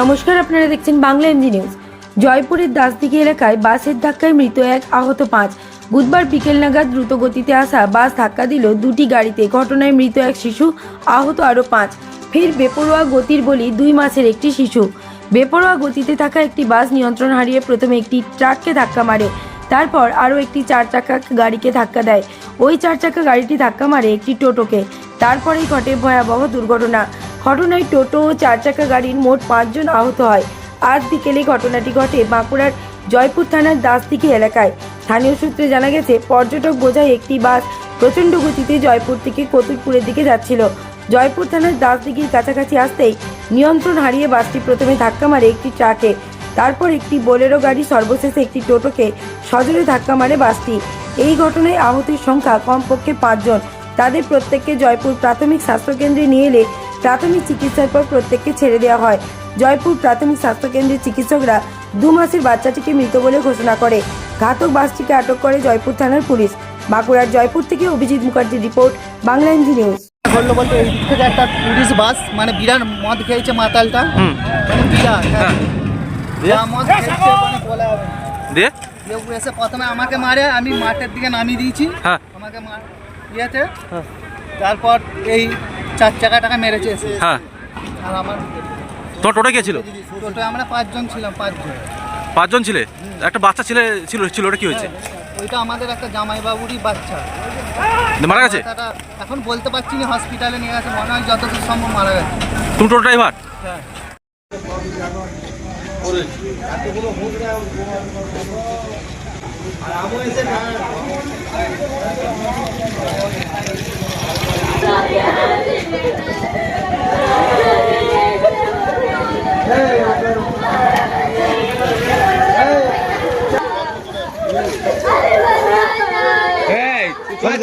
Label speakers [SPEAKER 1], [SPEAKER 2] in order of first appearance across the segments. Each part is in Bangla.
[SPEAKER 1] নমস্কার, আপনারা দেখছেন বাংলা এমজি নিউজ। জয়পুরের দাসদিঘি এলাকায় বাসের ধাক্কায় মৃত এক আহত পাঁচ। বুধবার বিকেল নাগাদ দ্রুত গতিতে আসা বাস ধাক্কা দিল দুটি গাড়িতে। ঘটনায় মৃত এক শিশু, আহত আরও পাঁচ। ফের বেপরোয়া গতির বলি দুই মাসের একটি শিশু। বেপরোয়া গতিতে থাকা একটি বাস নিয়ন্ত্রণ হারিয়ে প্রথমে একটি ট্রাককে ধাক্কা মারে, তারপর আরও একটি চার চাকা গাড়িকে ধাক্কা দেয়। ওই চার চাকা গাড়িটি ধাক্কা মারে একটি টোটোকে। তারপরেই ঘটে ভয়াবহ দুর্ঘটনা। ঘটনায় টোটো ও চার চাকা গাড়ির মোট পাঁচজন আহত হয়। আজ বিকেলে ঘটনাটি ঘটে বাঁকুড়ার জয়পুর থানার দাসদিঘি এলাকায়। স্থানীয় সূত্রে জানা গেছে, পর্যটক বোঝায় একটি বাস প্রচণ্ড গতিতে জয়পুর থেকে কতুলপুরের দিকে যাচ্ছিল। জয়পুর থানার দাসদিঘির কাছাকাছি আসতেই নিয়ন্ত্রণ হারিয়ে বাসটি প্রথমে ধাক্কা মারে একটি ট্রাকে। তারপর একটি বোলেরো গাড়ি সর্বশেষে একটি টোটোকে সজোরে ধাক্কা মারে বাসটি। এই ঘটনায় আহতের সংখ্যা কমপক্ষে পাঁচজন। তাদের প্রত্যেককে জয়পুর প্রাথমিক স্বাস্থ্যকেন্দ্রে নিয়ে এলে প্রাথমিক চিকিৎসার পর প্রত্যেককে ছেড়ে দেওয়া হয়। জয়পুর প্রাথমিক স্বাস্থ্যকেন্দ্রের চিকিৎসকরা দু মাসের বাচ্চাটিকে মৃত বলে ঘোষণা করে। ঘাতক বাসটিকে আটক করে জয়পুর থানার পুলিশ। বাঁকুড়ার জয়পুর থেকে অভিজিৎ মুখার্জির রিপোর্ট বাংলা এমজি নিউজ।
[SPEAKER 2] বলল বলতে এই দিক থেকে একটা টুরিস্ট বাস মানে বিরাট মদ খেয়েছে মাতালটা। মানে বিরাট হ্যাঁ। মদ খেয়েছে মানে বলা হবে।
[SPEAKER 3] দিয়ে?
[SPEAKER 2] দিয়ে এসে প্রথমে আমাকে মারে আমি মাঠের দিকে নামিয়ে দিয়েছি।
[SPEAKER 3] হ্যাঁ।
[SPEAKER 2] আমাকে মার ইয়েতে। তারপর এই চার চাকাটাকে মেরেছে এসে।
[SPEAKER 3] হ্যাঁ।
[SPEAKER 2] আর আমার
[SPEAKER 3] তোমার টোটো কে ছিল?
[SPEAKER 2] টোটো আমরা পাঁচজন ছিলাম পাঁচজন।
[SPEAKER 3] পাঁচজন ছিলে? একটা বাচ্চা ছেলে ছিল ছিল ওটা কি হয়েছে?
[SPEAKER 2] ওইটা আমাদের একটা জামাইবাবুরই বাচ্চা।
[SPEAKER 3] মারা গেছে?
[SPEAKER 2] এখন বলতে পারছি না হসপিটালে নিয়ে গেছে মনে হয় যতদূর সম্ভব মারা গেছে।
[SPEAKER 3] তুমি টোটো ড্রাইভার
[SPEAKER 2] হ্যাঁ।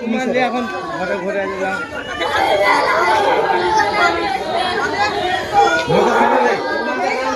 [SPEAKER 2] গেলাম এখন ঘরে ঘরে গেলাম